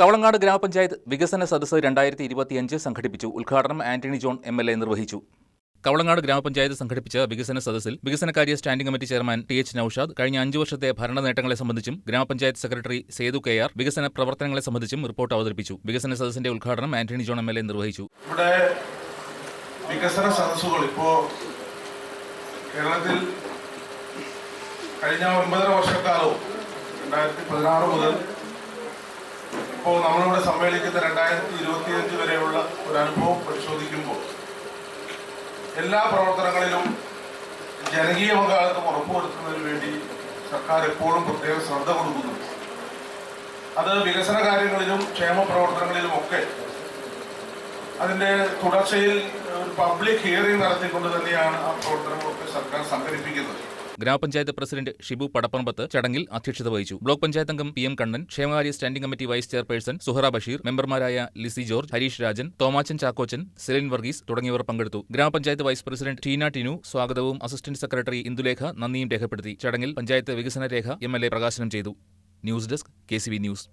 കവളങ്ങാട് ഗ്രാമപഞ്ചായത്ത് വികസന സദസ്സ് രണ്ടായിരത്തി ഇരുപത്തിയഞ്ച് സംഘടിപ്പിച്ചു. ഉദ്ഘാടനം Antony John M L A നിർവഹിച്ചു. കവളങ്ങാട് ഗ്രാമപഞ്ചായത്ത് സംഘടിപ്പിച്ച വികസന സദസ്സിൽ വികസനകാര്യ standing committee chairman T H Noushad കഴിഞ്ഞ അഞ്ചു വർഷത്തെ ഭരണ നേട്ടങ്ങളെ സംബന്ധിച്ചും ഗ്രാമപഞ്ചായത്ത് സെക്രട്ടറി സേതു കെ ആർ വികസന പ്രവർത്തനങ്ങളെ സംബന്ധിച്ചും റിപ്പോർട്ട് അവതരിപ്പിച്ചു. വികസന സദസ്സിന്റെ ഉദ്ഘാടനം Antony John M L A നിർവഹിച്ചു. ഇവിടെ വികസന സദസ്സുകൾ ഇപ്പോ കേരളത്തിൽ കഴിഞ്ഞ ഒൻപതര വർഷക്കാലവും രണ്ടായിരത്തി പതിനാറ് മുതൽ ഇപ്പോൾ നമ്മളിവിടെ സമ്മേളിക്കുന്ന രണ്ടായിരത്തി ഇരുപത്തിയഞ്ച് വരെയുള്ള ഒരു അനുഭവം പരിശോധിക്കുമ്പോൾ എല്ലാ പ്രവർത്തനങ്ങളിലും ജനകീയ പങ്കാളിത്തം ഉറപ്പുവരുത്തുന്നതിന് വേണ്ടി സർക്കാർ എപ്പോഴും പ്രത്യേക ശ്രദ്ധ കൊടുക്കുന്നുണ്ട് അത് വികസന കാര്യങ്ങളിലും ക്ഷേമ പ്രവർത്തനങ്ങളിലും ഒക്കെ അതിന്റെ തുടർച്ചയിൽ ഒരു പബ്ലിക് ഹിയറിംഗ് നടത്തിക്കൊണ്ട് തന്നെയാണ് ആ പ്രവർത്തനങ്ങളൊക്കെ സർക്കാർ സംഘടിപ്പിക്കുന്നത്. ഗ്രാമപഞ്ചായത്ത് പ്രസിഡന്റ് ഷിബു പടപ്പറമ്പത്ത് ചടങ്ങിൽ അധ്യക്ഷത വഹിച്ചു. ബ്ലോക്ക് പഞ്ചായത്ത് അംഗം പി എം കണ്ണൻ ക്ഷേമകാര്യ standing committee vice chairperson Suhara Basheer മെമ്പർമാരായ ലിസി ജോർജ് ഹരീഷ് രാജൻ തോമാച്ചൻ ചാക്കോച്ചൻ സെലിൻ വർഗീസ് തുടങ്ങിയവർ പങ്കെടുത്തു. ഗ്രാമപഞ്ചായത്ത് വൈസ് പ്രസിഡന്റ് ടീന ടിനു സ്വാഗതവും അസിസ്റ്റന്റ് സെക്രട്ടറി ഇന്ദുലേഖ നന്ദിയും രേഖപ്പെടുത്തി. ചടങ്ങിൽ പഞ്ചായത്ത് വികസന രേഖ എം എൽ എ പ്രകാശനം ചെയ്തു. News desk K news.